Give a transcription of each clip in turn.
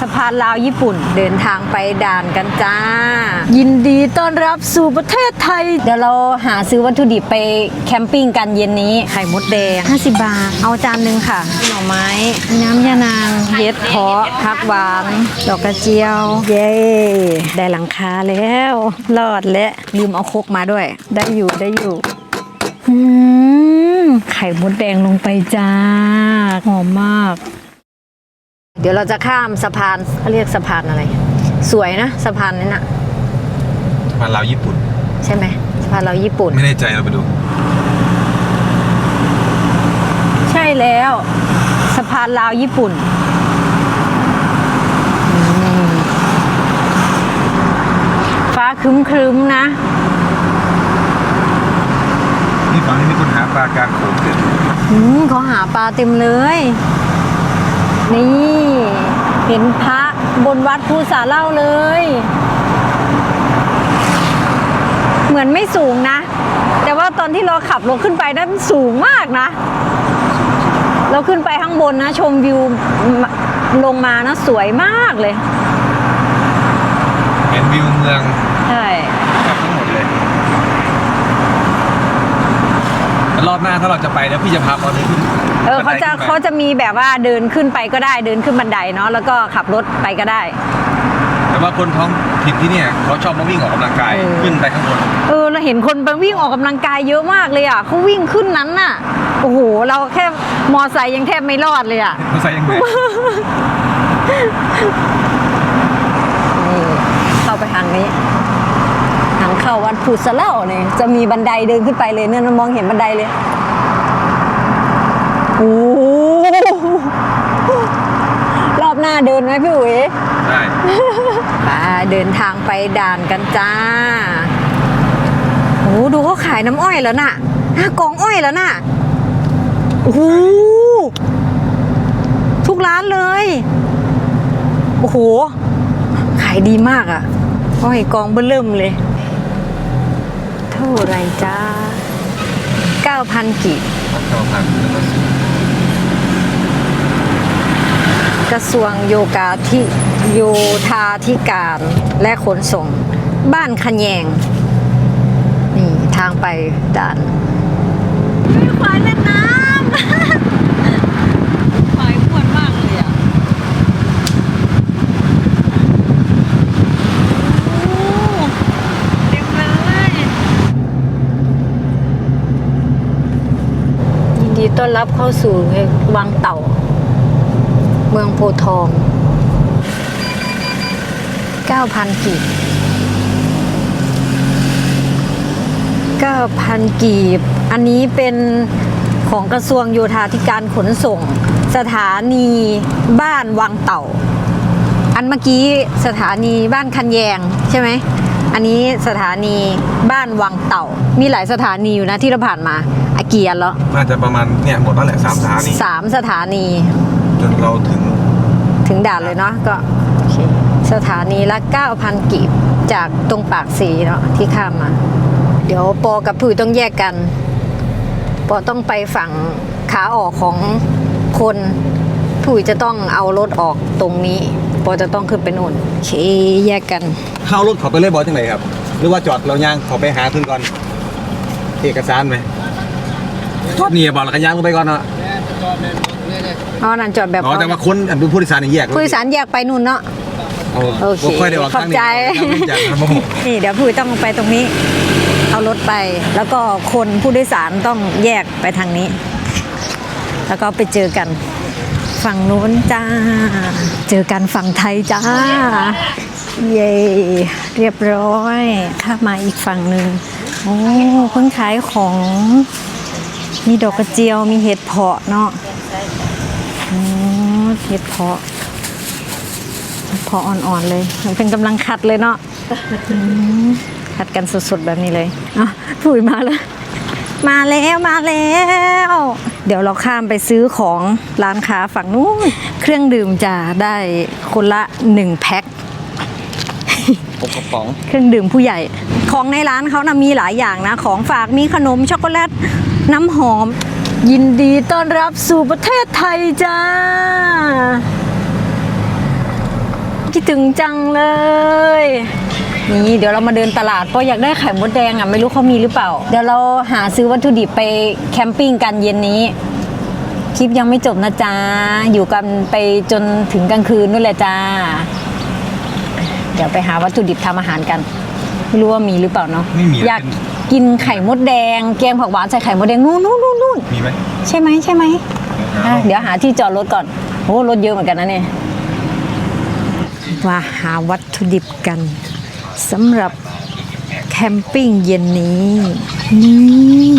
สะพานลาวญี่ปุ่นเดินทางไปด่านกันจ้า ยินดีต้อนรับสู่ประเทศไทย เดี๋ยวเราหาซื้อวัตถุดิบไปแคมปิ้งกันเย็นนี้ ไข่มดแดง 50 บาท เอาจานหนึ่งค่ะหน่อไม้ น้ำยานางเย็ดเพาะผักหวาน ดอกกระเจียว เย้ได้หลังคาแล้วรอดและลืมเอาครกมาด้วย ได้อยู่ได้อยู่อืมไข่มดแดงลงไปจ้าหอมมาก เดี๋ยวเราจะข้ามสะพานเขาเรียกสะพานอะไร สวยนะสะพานนั้นอะมาลาวญี่ปุ่น ใช่ไหมสะพานเราญี่ปุ่น ไม่แน่ใจเราไปดู ใช่แล้วสะพานลาวญี่ปุ่นอืมฟ้าครึ้มๆนะ นี่ฝั่งนี้มีคนหาปลากลางโขงเกิดอืมเขาหาปลาเต็มเลย นี่ เห็นพระบนวัดภูสาเล่าเลย เหมือนไม่สูงนะ แต่ว่าตอนที่เราขับรถขึ้นไปนั้นสูงมากนะ เราขึ้นไปข้างบนนะ ชมวิวลงมานะสวยมากเลย เห็นวิวเมืองใช่แทบทั้งหมดเลยแต่รอบหน้าถ้าเราจะไปแล้วพี่จะพาเราไปขึ้น เออเขาจะบันไดขึ้นไป เขาจะมีแบบว่าเดินขึ้นไปก็ได้เดินขึ้นบันไดเนาะแล้วก็ขับรถไปก็ได้ แต่ว่าคนท้องถิ่นที่เนี่ยเขาชอบมาวิ่งออกกำลังกายเออ ขึ้นไปข้างบนเออเราเห็นคนไปวิ่งออกกำลังกายเยอะมากเลยอะเขาวิ่งขึ้นนั้นน่ะโอ้โหเราแค่มอไซค์ยังแทบไม่รอดเลยอะ เขาใส่ยังไงนี่เข้าไปทางนี้ ทางเข้าวัดพุทธเล่าเนี่ยจะมีบันไดเดินขึ้นไปเลยเนี่ยมองเห็นบันไดเลย โอ้รอบหน้าเดินไหมพี่อุ๋ยได้ปาเดินทางไปด่านกันจ้าโอ้ดูเขาขายน้ำอ้อยแล้วน่ะน่ากองอ้อยแล้วน่ะโอ้ทุกร้านเลย โอ้โห ขายดีมากอะ่ะ อ้อยกองเบื้อเริ่มเลย เท่าไรจ้าเก้าพันกี่9,000 ก็กระทรวงโยกาธิโยธาธิการและขนส่ง บ้านขะแยง นี่ทางไปด่านควายเล่นน้ำควายอ้วนมากเลยอะเต็มเลยยินดีต้อนรับเข้าสู่วังเต่า เมืองโพธิ์ทอง 9,000 กีบ 9,000 กีบ อันนี้เป็นของกระทรวงโยธาธิการขนส่ง สถานีบ้านวังเต่า อันเมื่อกี้สถานีบ้านคันแยงใช่ไหม อันนี้สถานีบ้านวังเต่า มีหลายสถานีอยู่นะที่เราผ่านมาอาเกียนแล้วน่าจะประมาณเนี่ยหมดแล้วแหละสามสถานีสามสถานี จนเราถึง ถึงด่านเลยเนาะก็โอเคสถานีละ 9,000 กีบจากตรงปากสีเนาะที่ข้ามมา เดี๋ยวปอกับผุยต้องแยกกัน ปอต้องไปฝั่งขาออกของคนผุยจะต้องเอารถออกตรงนี้ ปอจะต้องขึ้นไปนู่นโอเคแยกกัน เข้ารถเขาไปเลยบอสจังไหนครับ หรือว่าจอดเราย่างเขาไปหาทุนก่อน เอกสารไหมจอดนี่บอกแล้วก็ย่างลงไปก่อนเนาะ เอานั่นจอดแบบอ๋อแต่ว่าคนอันเป็นผู้โดยสารนี่แยกผู้โดยสารแยกไปนู่นเนาะโอโอเคเคค่อยได้ออกขอบใจทางนี้จากครับผมนี่เดี๋ยวผู้ต้องไปตรงนี้ เอารถไป แล้วก็คนผู้โดยสารต้องแยกไปทางนี้ แล้วก็ไปเจอกันฝั่งนู้นจ้า เจอกันฝั่งไทยจ้า เย่เรียบร้อยข้ามมาอีกฝั่งหนึ่งโอ้เพิ่งขายของ มีดอกกระเจียวมีเห็ดเพาะเนาะโอ้ เห็ดเพาะพออ่อนๆเลยมันเป็นกำลังคัดเลยเนาะอืมคัดกันสดๆแบบนี้เลยอะผู้ยมาแล้วมาแล้วมาแล้ว เดี๋ยวเราข้ามไปซื้อของร้านค้าฝั่งนู้นเครื่องดื่มจะได้คนละหนึ่งแพ็คผมกระป๋องเครื่องดื่มผู้ใหญ่ ของในร้านเขานะมีหลายอย่างนะ ของฝากมีขนมช็อกโกแลตน้ำหอม ยินดีต้อนรับสู่ประเทศไทยจ้า คิดถึงจังเลย นี่เดี๋ยวเรามาเดินตลาดเพราะอยากได้ไข่มดแดงอะ ไม่รู้เขามีหรือเปล่า เดี๋ยวเราหาซื้อวัตถุดิบไปแคมปิ้งกันเย็นนี้ คลิปยังไม่จบนะจ๊ะอยู่กันไปจนถึงกลางคืนนู่นแหละจ้า เดี๋ยวไปหาวัตถุดิบทำอาหารกัน ไม่รู้ว่ามีหรือเปล่าเนาะไม่มีอยาก กินไข่มดแดงแกงผักหวานใส่ไข่มดแดงนู่นนู่นนู่นนู่นมีไหมใช่ไหมใช่ไหมอะเดี๋ยวหาที่จอดรถก่อนโอ้รถเยอะเหมือนกันนะเนี่ยว่าหาวัตถุดิบกันสำหรับแคมปิ้งเย็นนี้นี่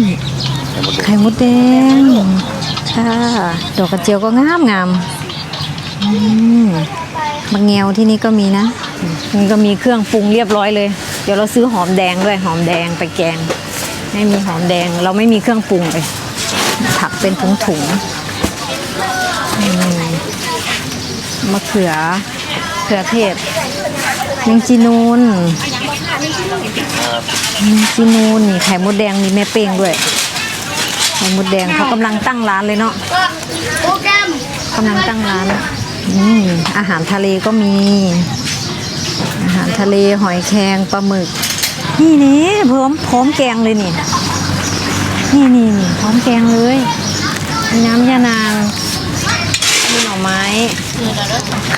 ไข่มดแดงค่ะดอกกระเจียวก็งามงามอืมมะเงวที่นี่ก็มีนะนี่ก็มีเครื่องปรุงเรียบร้อยเลย เดี๋ยวเราซื้อหอมแดงด้วยหอมแดงไปแกง ไม่มีหอมแดงเราไม่มีเครื่องปรุงเลยผักเป็นถุงถุงๆมะเขือเขือเทศยังจีนูนยังจีนูนนี่ไข่มดแดงมีแม่เป้งด้วยไข่มดแดงเขากำลังตั้งร้านเลยเนาะกำลังตั้งร้านออาหารทะเลก็มี หารทะเลหอยแครงปลาหมึก นี่นี่พร้อมพร้อมแกงเลยนี่ นี่นี่นี่พร้อมแกงเลยมีน้ำยานางมีหน่อไม้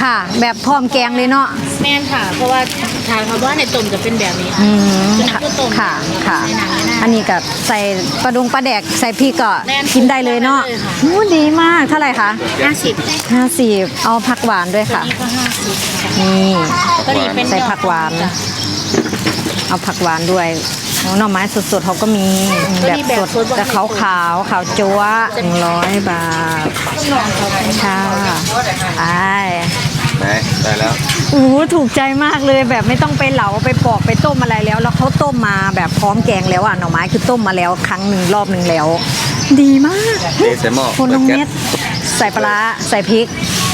ค่ะ แบบพร้อมแกงเลยเนาะ แม่นค่ะ เพราะว่า ทางเขาว่าในต้มจะเป็นแบบนี้ค่ะอืมคือน้ำค่ะข้าวต้มค่ะค่ะ ใส่หนังเลยนะอันนี้ก็ใส่ปลาดงปลาแดกใส่พริกก็แม่นกินได้เลยเนาะได้เลยค่ะ อู้ดีมากเท่าไหร่คะห้าสิบห้าสิบเอาผักหวานด้วยค่ะ นี่ก็ห้าสิบค่ะนี่ ก็นี่เป็นใส่ผักหวาน จ้ะ เอาผักหวานด้วยโอ้หน่อไม้สดๆเขาก็มีก็แบบมีแบบสดสดแต่ขาวขาวๆขาวจั๊วหนึ่งร้อยบาทค่ะไปไหนได้แล้ว อู้ถูกใจมากเลยแบบไม่ต้องไปเหลาไปปอกไปต้มอะไรแล้ว แล้วเขาต้มมาแบบพร้อมแกงแล้วอะหน่อไม้คือต้มมาแล้วครั้งหนึ่งรอบหนึ่งแล้ว ดีมากเทใส่หม้อคนลงเม็ดใส่ปลาร้าใส่พริก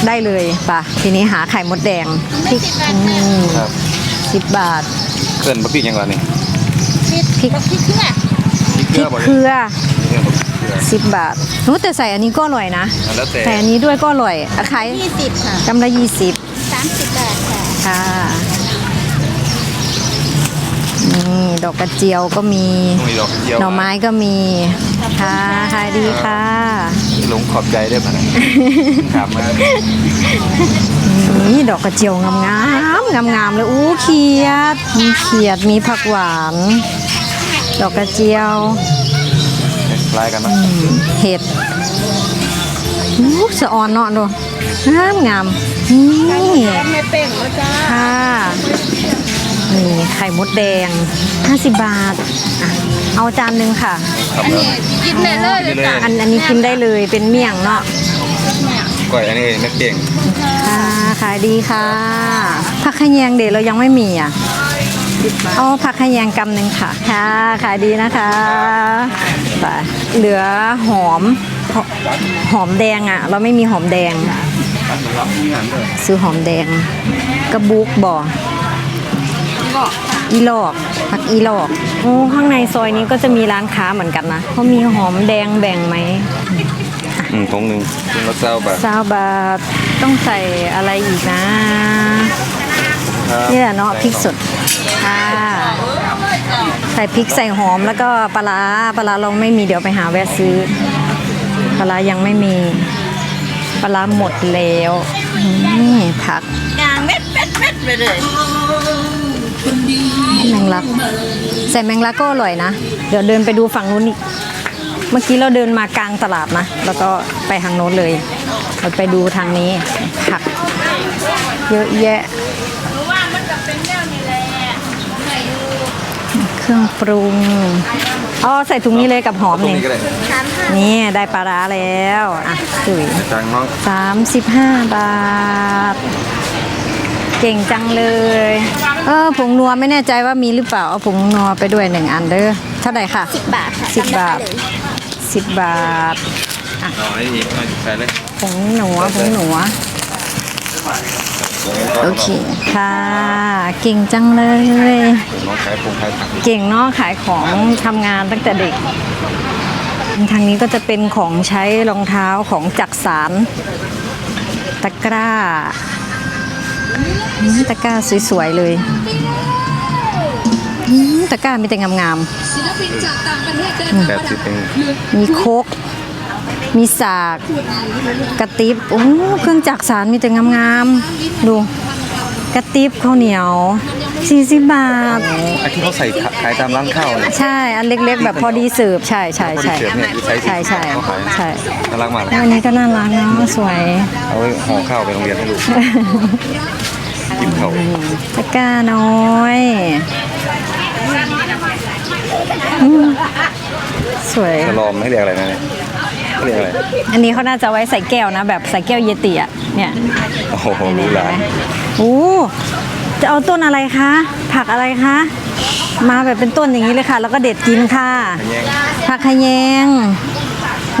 ได้เลยป่ะทีนี้หาไข่มดแดงพริกอืมครับสิบบาทเกินบะพี่ยังก่อนนี่พริกพริกเครื่องพริกพเกริลืกอบ่เครือเนี่ยเกลือสิบบาทนู้แต่ใส่อันนี้ก็อร่อยนะแล้วแต่ใส่อันนี้ด้วยก็อร่อยอะขายยี่สิบค่ะกำละยี่สิบ สามสิบบาทค่ะค่ะ นี่ดอกกระเจียวก็มี ต้องมีดอกเจียวหน่อไม้ก็มี ค่ะขายดีค่ะ หลงขอบใจได้วยป่ะนะถามมานี่ดอกกระเจียวงามงามงามงามๆเลยอู้เขียด มีเขียดมีผักหวาน ดอกกระเจียว คล้ายกันนะเห็ด อู้สะออนเนาะดูงามงามนี่แม่เป้งแล้วจ้าค่ะนี่ไข่มดแดง 50 บาทอะเอาจานหนึ่งค่ะครับแล้วกินได้เลยเลยจ้ะอันอันนี้กินได้เลยเป็นเมี่ยงเนาะก้อยอันนี้แม่เก่งค่ะขายดีค่ะผักขะแยงเดี๋ยวเรายังไม่มีอะเอาผักขะแยงกำหนึ่งค่ะ ค่ะ ขายดีนะคะไปเหลือหอม หอมแดงอะ เราไม่มีหอมแดง ซื้อหอมแดง กระบุกบ่ออีหลอกผักอีหลอกโอ้ข้างในซอยนี้ก็จะมีร้านค้าเหมือนกันนะเขามีหอมแดงแบ่งไหมอืมทงหนึ่งทงละเศร้าบาทซาวบาทต้องใส่อะไรอีกนะครับนี่แหละเนาะพริกสดค่ะใส่พริกใส่หอมแล้วก็ปลาร้าปลาร้าเราไม่มีเดี๋ยวไปหาแวะซื้อ ปลาร้ายังไม่มีปลาร้าหมดแล้วนี่ผักยางเม็ดเม็ดเม็ดไปเลยแมงลักใส่แมงลักก็อร่อยนะ เดี๋ยวเดินไปดูฝั่งนู้นอีกเมื่อกี้เราเดินมากลางตลาดนะ แล้วก็ไปทางโน้นเลย เราไปดูทางนี้ผักเยอะแยะ เครื่อง ปรุงอ๋อใส่ถุงนี้เลยกับหอมตรงนี่นี้ก็ได้นี่ได้ปลาร้าแล้วอะจุ๋ยจางน้องสามสิบห้าบาท เก่งจังเลยเออผงนัวไม่แน่ใจว่ามีหรือเปล่าเอาผงนัวไปด้วยหนึ่งอันเด้อเท่าไหร่ค่ะสิบบาทค่ะสิบบาทจำได้เลยสิบบาทเอาให้อีกเอาใส่เลยผงหนัวผงหนัว โอเคค่ะ เก่งจังเลย น้องขายพงขายผักเก่งเนาะขายของทำงานตั้งแต่เด็ก ทางนี้ก็จะเป็นของใช้รองเท้าของจักสารตะกร้าอืมตะกร้าสวยๆเลยอืมตะกร้ามีแต่งามแปดสิบเองๆมีโคก มีสากกระติบโอ้เครื่องจักสารมีแต่งามๆดูกระติบข้าวเหนียว 40 บาทไอ้ที่เขาใส่ขายตามร้านข้าวเนี่ยใช่ อันเล็กๆ แบบพอดีเสิร์ฟใช่ใช่ใช่พอดีเสิร์ฟเนี่ยคือใช้ใช่ใช่เขาขายใช่น่ารักมากเลยอันนี้ก็น่ารักเนาะสวย เอาไว้ห่อข้าวไปโรงเรียนให้ลูกกินข้าวตะกร้าน้อยอืมสวยจะลอมให้เรียกอะไรนะเนี่ย เขาเรียกอะไรอันนี้เขาน่าจะไว้ใส่แก้วนะ แบบใส่แก้วเยติอะเนี่ยโอ้โหเห็นรู้ไหละมโอ้จะเอาต้นอะไรคะ ผักอะไรคะ มาแบบเป็นต้นอย่างนี้เลยค่ะ แล้วก็เด็ดกินค่ะแยงผักขะแยง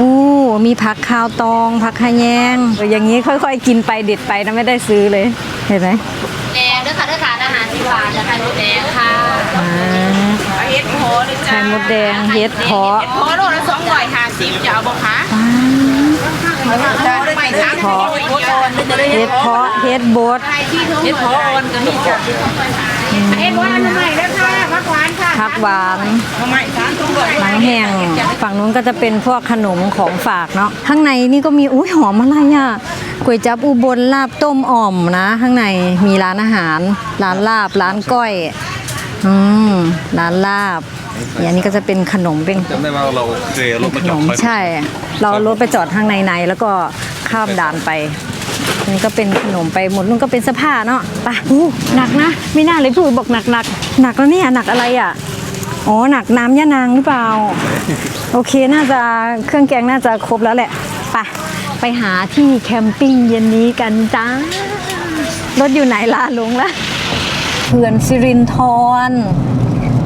อู้มีผักคาวตองผักขะแยงอย่างนี้ค่อยๆ กินไปเด็ดไปนะไม่ได้ซื้อเลย เห็นไหมแดงด้วยค่ะด้วยทานอาหารที่หวานจะทานรสแดงค่ะอ่า เฮ็ดโพเลยจ้าไข่มดแดงเฮ็ดเพาะโพโลละสองร้อยห้าสิบจะเอาบ่คะไม่สามสิบโพโอนเฮ็ดเพาะเฮ็ดบดเฮ็ดโพโอนก็มีจ้ะเฮ็ดหวานใหม่แล้วค่ะผักหวานค่ะผักหวานใหม่สามตัวหนังแห้งฝั่งนู้นก็จะเป็นพวกขนมของฝากเนาะข้างในนี่ก็มีอุ้ยหอมอะไรอะก๋วยจับอุบลลาบต้มอ่อมนะ ข้างในมีร้านอาหาร ร้านลาบร้านก้อย อืมร้านลาบอย่างนี้ก็จะเป็นขนมเป็นจำได้ว่าเราเคยเอารถมาขจนอดมคอยใช่ เราเอารถไปจอดข้างในในแล้วก็ข้ามด่านไปนี่ก็เป็นขนมไปหมดนู่นก็เป็นเสื้อผ้าเนาะไปอู้หนักนะไม่น่าเลยพี่อุ๋ยบอกหนักหนักหนักแล้วเนี่ยหนักอะไรอะอ๋อหนักน้ำยะนางหรือเปล่า โอเคน่าจะเครื่องแกงน่าจะครบแล้วแหละไปไปหาที่แคมปิ้งเย็นนี้กันจ้ารถอยู่ไหนล่ะลุงละเขื่อนสิรินธร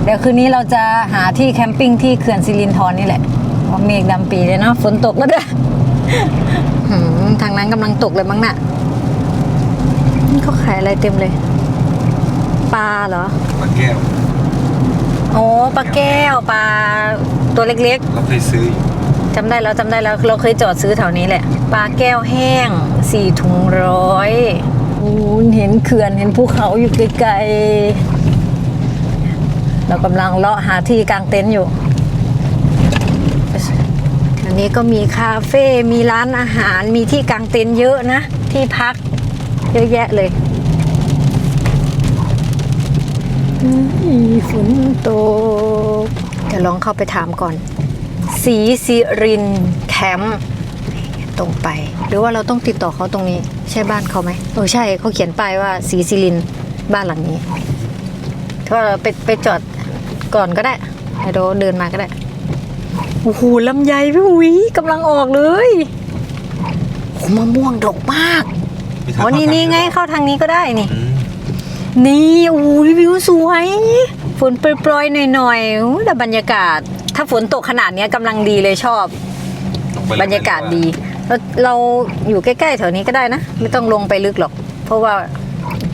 เดี๋ยวคืนนี้เราจะหาที่แคมปิ้งที่เขื่อนสิรินธรนี่แหละเพราะเมฆดำปีเลยเนาะฝนตกแล้วด้วยหืมทางนั้นกำลังตกเลยมั้งน่ะนี่เขาขายอะไรเต็มเลย ปลาเหรอปลาแก้วโอ้ปลาแก้วปลาตัวเล็กเราเคยซื้ออยู่ๆจำได้แล้วจำได้แล้วเราเคยจอดซื้อแถวนี้แหละปลาแก้วแห้งสี่ถุงร้อยโอ้ เห็นเขื่อนเห็นภูเขาอยู่ไกลๆ เรากำลังเลาะหาที่กางเต็นท์อยู่ อันนี้ก็มีคาเฟ่ มีร้านอาหาร มีที่กางเต็นท์เยอะนะ ที่พักเยอะแยะเลยฝนตกเดี๋ยวลองเข้าไปถามก่อน สีสิรินแคมป์ ตรงไป หรือว่าเราต้องติดต่อเขาตรงนี้ ใช่บ้านเขาไหมเออใช่เขาเขียนป้ายว่าสีสิรินบ้านหลังนี้ถ้าเราไปไปจอดก่อนก็ได้ให้เราเดินมาก็ได้โอ้โหลำไยพี่หุยกำลังออกเลยโอ้มะม่วงดกมากมีทางอ๋อนี่เข้านี่ไงทาเข้าทางนี้ก็ได้นี่อืมนี่โอ้ยวิวสวย ฝนโปรยๆหน่อยๆโอ้ยแต่บรรยากาศ ถ้าฝนตกขนาดเนี้ยกำลังดีเลยชอบลงไปเลบรรยากาศดี เราเราอยู่ใกล้ๆแถวนี้ก็ได้นะ ไม่ต้องลงไปลึกหรอก เพราะว่า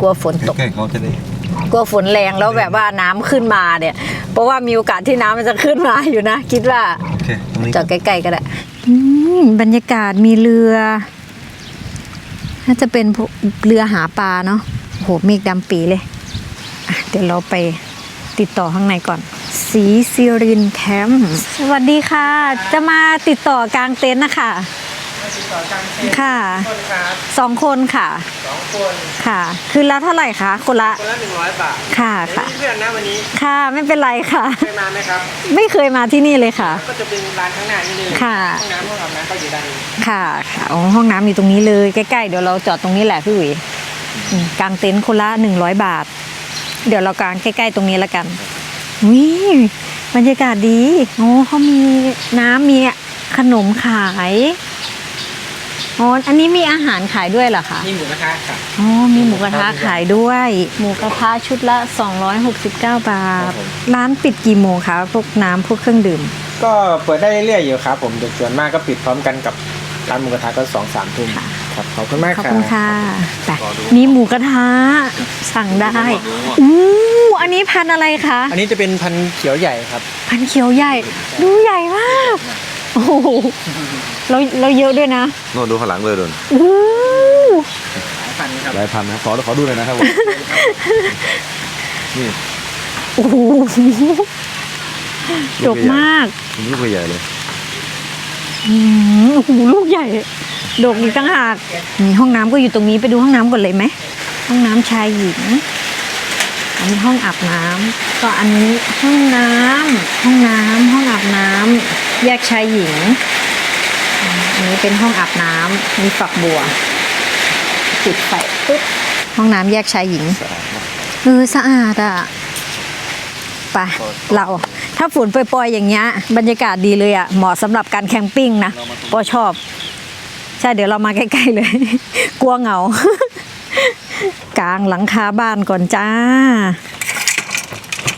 กลัวฝนตก ใกล้ๆเขาจะได้กลัวฝนแรงแล้วแบบว่าน้ำขึ้นมาเนี่ย เพราะว่ามีโอกาสที่น้ำมันจะขึ้นมาอยู่นะ คิดว่า โอเคตรงนี้จอดใกล้ๆก็ได้อืมบรรยากาศมีเรือ น่าจะเป็นพวกเรือหาปลาเนาะโหเมฆดำปีเลยอะเดี๋ยวเราไปติดต่อข้างในก่อน สีซิรินแคมป์สวัสดีค่ะ จะมาติดต่อกลางเต็นท์นะคะ ค่ะสองคนค่ะ สองคนค่ะ คือละเท่าไหร่คะคนละ คนละหนึ่งร้อยบาทค่ะค่ะมีเพื่อนนะวันนี้ค่ะ ไม่เป็นไรค่ะ เคยมาไหมครับ ไม่เคยมาที่นี่เลยค่ะ ก็จะเป็นร้านข้างหน้านี่เลยค่ะ ห้องน้ำห้องอาบน้ำก็อยู่ด้านนี้ค่ะค่ะอ๋อห้องน้ำอยู่ตรงนี้เลยใกล้ๆเดี๋ยวเราจอดตรงนี้แหละพี่หวีอืมกางเต็นท์คนละหนึ่งร้อยบาท เดี๋ยวเรากางใกล้ๆตรงนี้แล้วกันวิบรรยากาศดีโอ้เขามีน้ำมีขนมขาย อ๋ออันนี้มีอาหารขายด้วยเหรอคะมีหมูกระทะค่ะอ๋อมีหมูกระทะขายด้วย หมูกระทะชุดละ 269 บาท ร้านปิดกี่โมงคะพวกน้ำพวกเครื่องดื่ม ก็เปิดได้เรื่อยๆอยู่ครับผมเด็กส่วนมากก็ปิดพร้อมกันกับร้านหมูกระทะก็สองสามทุ่มครับขอบคุณมากขอบครับคุณค่ะไปมีหมูกระทะสั่งได้อู้อันนี้พันธุ์อะไรคะอันนี้จะเป็นพันธุ์เขียวใหญ่ครับ พันธุ์เขียวใหญ่ ดูใหญ่มาก โอ้โหเราเราเยอะด้วยนะโน่นดูข้างหลังเลยโดนอู้พันครับหลายพันนะครับขอขอดูหน่อยนะครับผมนี่โอ้โหดกมากอันนี้ตัวใหญ่เลยอืมโอ้โหลูกใหญ่ดกอีกต่างหากนี่ห้องน้ำก็อยู่ตรงนี้ไปดูห้องน้ำก่อนเลยไหมห้องน้ำชายหญิงอันนี้ห้องอาบน้ำก็อันนี้ห้องน้ำห้องน้ำห้องอาบน้ำ แยกชายหญิง อันนี้เป็นห้องอาบน้ำมีฝักบัวปิดไฟปุ๊บห้องน้ำแยกชายหญิงเออสะอาดอะไปเราถ้าฝนปล่อยๆอย่างเงี้ยบรรยากาศดีเลยอะเหมาะสำหรับการแคมปิ้งนะปอชอบ ใช่เดี๋ยวเรามาใกล้ๆเลย กลัวเหงากลางหลังคาบ้านก่อนจ้า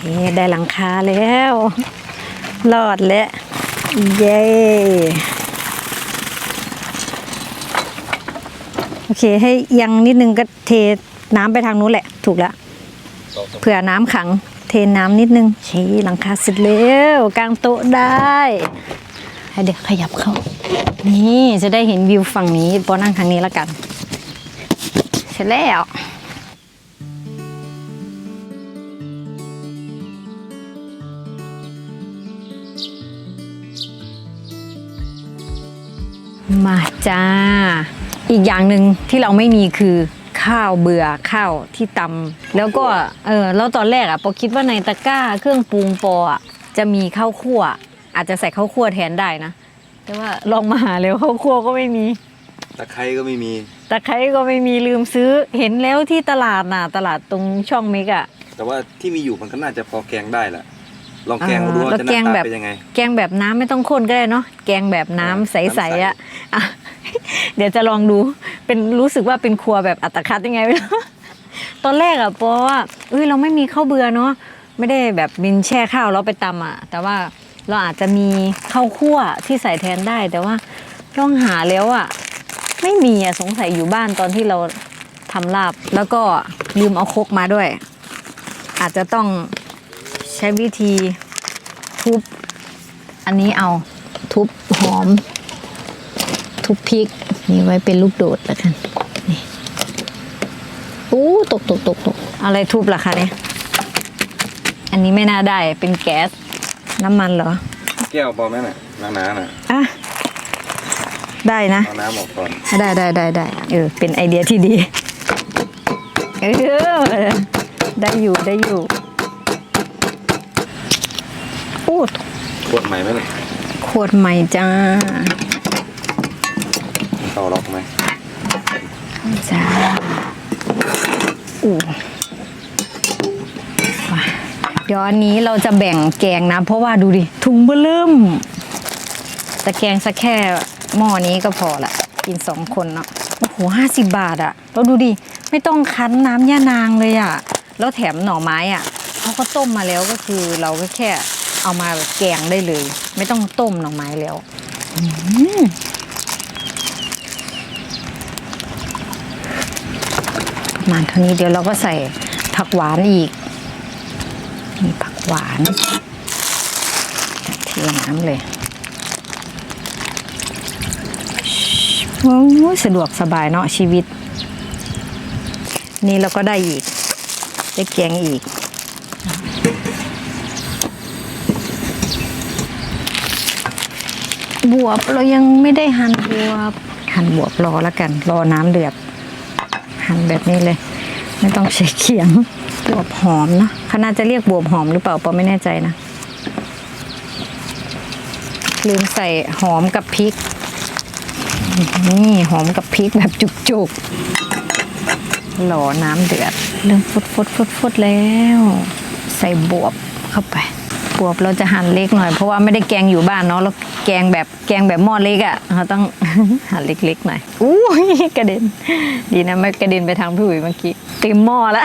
นี่ได้หลังคาแล้วรอดแล้ว เย้โอเคให้เอียังนิดนึงก็เทน้ำไปทางนู้นแหละ ถูกแล้วเผื่อน้ำขัง เทน้ำนิดนึงชี้หลังคาเสร็จแล้วกางโต๊ะได้ให้เด็กขยับเข้า นี่จะได้เห็นวิวฝั่งนี้ปอนั่งทางนี้แล้วกัน เสร็จแล้ว มาจ้า อีกอย่างหนึ่งที่เราไม่มีคือข้าวเบื่อข้าวที่ตำแล้วก็เออแล้วตอนแรกอะปอคิดว่าในตะกร้าเครื่องปรุงปออะจะมีข้าวคั่ว อาจจะใส่ข้าวคั่วแทนได้นะ แต่ว่าลองมาหาแล้วข้าวคั่วก็ไม่มี ตะไคร้ก็ไม่มี ตะไคร้ก็ไม่มีลืมซื้อ เห็นแล้วที่ตลาดน่ะตลาดตรงช่องเมกอะแต่ว่าที่มีอยู่มันก็น่าจะพอแกงได้แหละ ลองแกงมาดูอ่าว่าแล้วจะหแกน้างตาแบบเป็นยังไง แกงแบบน้ำไม่ต้องข้นก็ได้เนาะแกงแบบน้ำใน้ำใสสๆอะอะ เดี๋ยวจะลองดูเป็นรู้สึกว่าเป็นครัวแบบอัตคัดยังไงไม่รู้ ตอนแรกอะปอว่าเอ้ยเราไม่มีข้าวเบื่อเนาะไม่ได้แบบบินแช่ข้าวแล้วไปตำอะแต่ว่าเราอาจจะมีข้าวคั่วที่ใส่แทนได้ แต่ว่าลองหาแล้วอะไม่มีอะสงสัยอยู่บ้านตอนที่เราทำลาบ แล้วก็ลืมเอาครกมาด้วย อาจจะต้อง ใช้วิธีทุบ อันนี้เอาทุบหอม ทุบพริก นี่ไว้เป็นลูกโดดแล้วกันนี่อู้ตกตกตกตกอะไรทุบล่ะคะเนี่ยอันนี้ไม่น่าได้เป็นแก๊สน้ำมันเหรอ แก้วพอไหมน่ะหนาๆน่ะอะได้นะ เอาน้ำออกก่อนได้ได้ได้ได้เออเป็นไอเดียที่ดี เออได้อยู่ได้อยู่อู้ ขวดใหม่ไหมน่ะขวดใหม่จ้าเข้าล็อกไหมจ้าอู้ว่ะเดี๋ยวอันนี้เราจะแบ่งแกงนะ เพราะว่าดูดิ ถุงเบลิ่มแต่แกงสักแค่หม้อนี้ก็พอละกินสองคนเนาะโอ้โหห้าสิบบาทอะเราดูดิ ไม่ต้องคั้นน้ำย่านางเลยอะแล้วแถมหน่อไม้อะเขาก็ต้มมาแล้วก็คือเราก็แค่ เอามาแบบแกงได้เลย ไม่ต้องต้มหน่อไม้แล้วอืมประมาณเท่านี้เดี๋ยวเราก็ใส่ผักหวานอีกมีผักหวานเทน้ำเลยโอ้ยสะดวกสบายเนาะชีวิต นี่เราก็ได้อีก ได้แกงอีก บวบเรายังไม่ได้หั่นบวบ หั่นบวบรอแล้วกัน รอน้ำเดือด หั่นแบบนี้เลย ไม่ต้องใช้เขียง บวบหอมนะเขาน่าจะเรียกบวบหอมหรือเปล่าปอไม่แน่ใจนะ ลืมใส่หอมกับพริก นี่หอมกับพริกแบบจุกๆหล่อน้ำเดือด เริ่มฟดฟดฟดฟดแล้ว ใส่บวบเข้าไปบวบเราจะหั่นเล็กหน่อยเพราะว่าไม่ได้แกงอยู่บ้านเนาะแล้ว แกงแบบแกงแบบหม้อเล็กอะ่ะเราต้องหั่นเล็กๆหน่อยอู้ยกระเด็น ดีนะไม่กระเด็นไปทางพี่อุ๋ยเมื่อกี้เต็มหม้อละ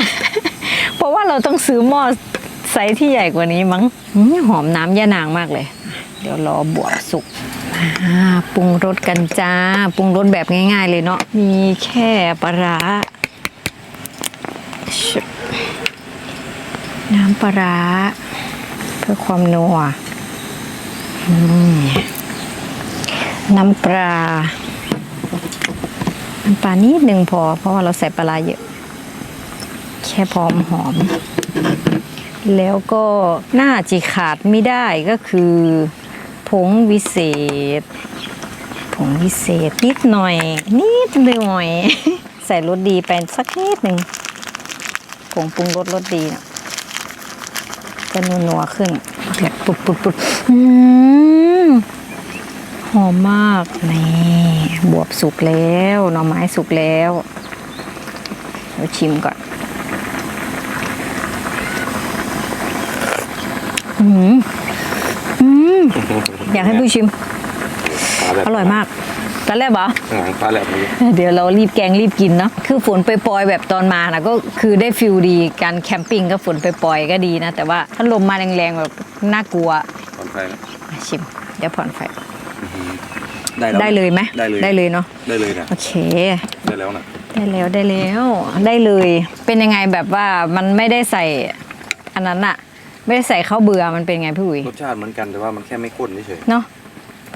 เพราะว่าเราต้องซื้อหม้อไซส์ที่ใหญ่กว่านี้มั้งอื้อหอมน้ำย่านางมากเลย เดี๋ยวรอบวบสุกอ่าปรุงรสกันจ้าปรุงรสแบบง่าย ๆ เลยเนาะมีแค่ปลาร้าชุบน้ำปลาร้าเพื่อความนัวอืม น้ำปลา น้ำปลานิดหนึ่งพอ เพราะว่าเราใส่ปลาเยอะ แค่พอมหอม แล้วก็น่าจะขาดไม่ได้ก็คือ ผงวิเศษ ผงวิเศษนิดหน่อย นิดหน่อย ใส่รสดีไปสักนิดหนึ่งผงปรุงรสรสดีนะจะนัวๆขึ้น เดือดปุดปุดปุดอืมหอมมากนี่บวบสุกแล้วหน่อไม้สุกแล้วเดี๋ยวชิมก่อนอืมอืมอยากให้ผู้ชิม อร่อยมาก ตอนแรกเหรอข้างหลังปลาแหลมนี้เดี๋ยวเรารีบแกงรีบกินเนาะคือฝนไปปล่อยๆแบบตอนมานะก็คือได้ฟิลดีการแคมปิ้งก็ฝนไปปล่อยๆก็ดีนะ แต่ว่าถ้าลมมาแรงๆแบบน่ากลัวตอนไฟนะอะชิม เดี๋ยวผ่อนไฟได้แล้วได้เลยไหมได้เลยได้เลยเนาะได้เลยนะโอเค ได้แล้วนะได้แล้วได้แล้วได้เลย เป็นยังไงแบบว่ามันไม่ได้ใส่อันนั้นอะไม่ได้ใส่ข้าวเบื่อมันเป็นไงพี่อุ๋ยรสชาติเหมือนกันแต่ว่ามันแค่ไม่ข้นเฉยเนาะ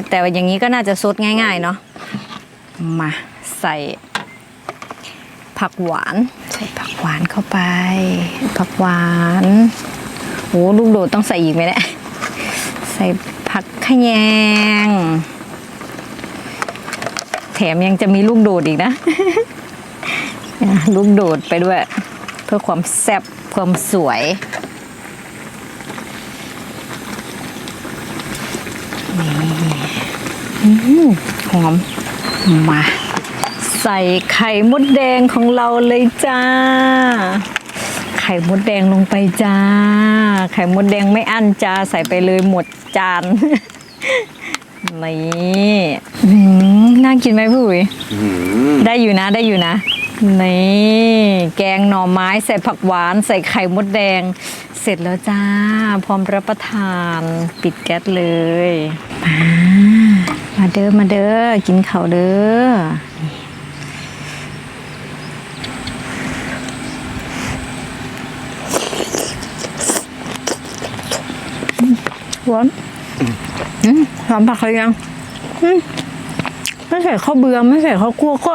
แต่ว่าอย่างนี้ก็น่าจะซดง่าย ๆ เนาะมาใส่ผักหวาน ใส่ผักหวานเข้าไป ผักหวานโหลูกโดดต้องใส่อีกไหมเนี่ยใส่ผักขะแยง แถมยังจะมีลูกโดดอีกนะ ลูกโดดไปด้วย เพื่อความแซ่บความสวยนี่ หอม มา ใส่ไข่มดแดงของเราเลยจ้า ไข่มดแดงลงไปจ้า ไข่มดแดงไม่อั้นจ้า ใส่ไปเลยหมดจานนี่อื้อหือน่ากินไหมพี่อุ๋ยๆอื้อหือได้อยู่นะได้อยู่นะ นี่แกงหน่อไม้ใส่ผักหวาน ใส่ไข่มดแดง เสร็จแล้วจ้า พร้อมรับประทาน ปิดแก๊สเลย มามาเด้อมาเด้อกินข้าวเด้อหวานอืมหอมผักเขายังไม่ใส่ข้าวเบือไม่ใส่ข้าวคั่วก็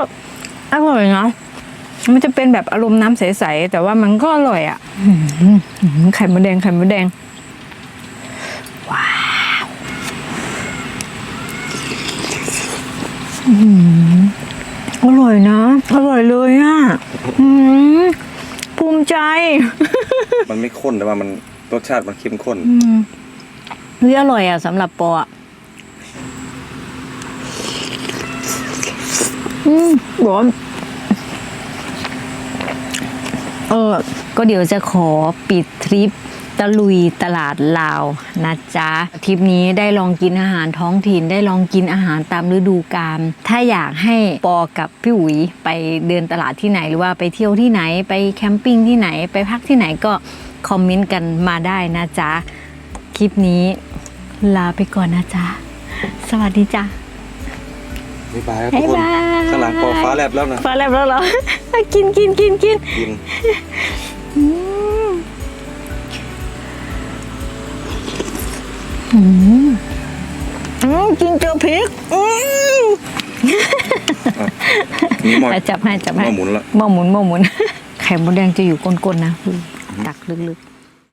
อร่อยนะ มันจะเป็นแบบอารมณ์น้ำใสๆแต่ว่ามันก็อร่อยอะอื้อหืออื้อหือไข่มดแดงไข่มดแดง ว้าวอื้อหืออร่อยนะ อร่อยเลยอะอื้อหือภูมิใจ มันไม่ข้นแต่ว่ามันรสชาติมันเข้มข้นอืมเฮ้ยอร่อยอะสำหรับปออะอืมร้อน เออก็เดี๋ยวจะขอปิดทริปตะลุยตลาดลาวนะจ๊ะทริปนี้ได้ลองกินอาหารท้องถิ่นได้ลองกินอาหารตามฤดูกาลถ้าอยากให้ปอกับพี่อุ๋ยไปเดินตลาดที่ไหนหรือว่าไปเที่ยวที่ไหนไปแคมปิ้งที่ไหนไปพักที่ไหนก็คอมเมนต์กันมาได้นะจ๊ะ คลิปนี้ลาไปก่อนนะจ๊ะ สวัสดีจ้ะ บ๊ายบายครับทุกคนบ๊ายบาย ข้างหลังปอฟ้าแลบแล้วนะฟ้าแลบแล้วเหรอ กินกินกินกินกินอืมอืมอืมกินเจอพริกอืมนี่หมด อะจับให้จับให้หม้อหมุนละ หม้อหมุนหม้อหมุน ไข่มดแดงจะอยู่ก้นๆนะ ตักลึกๆ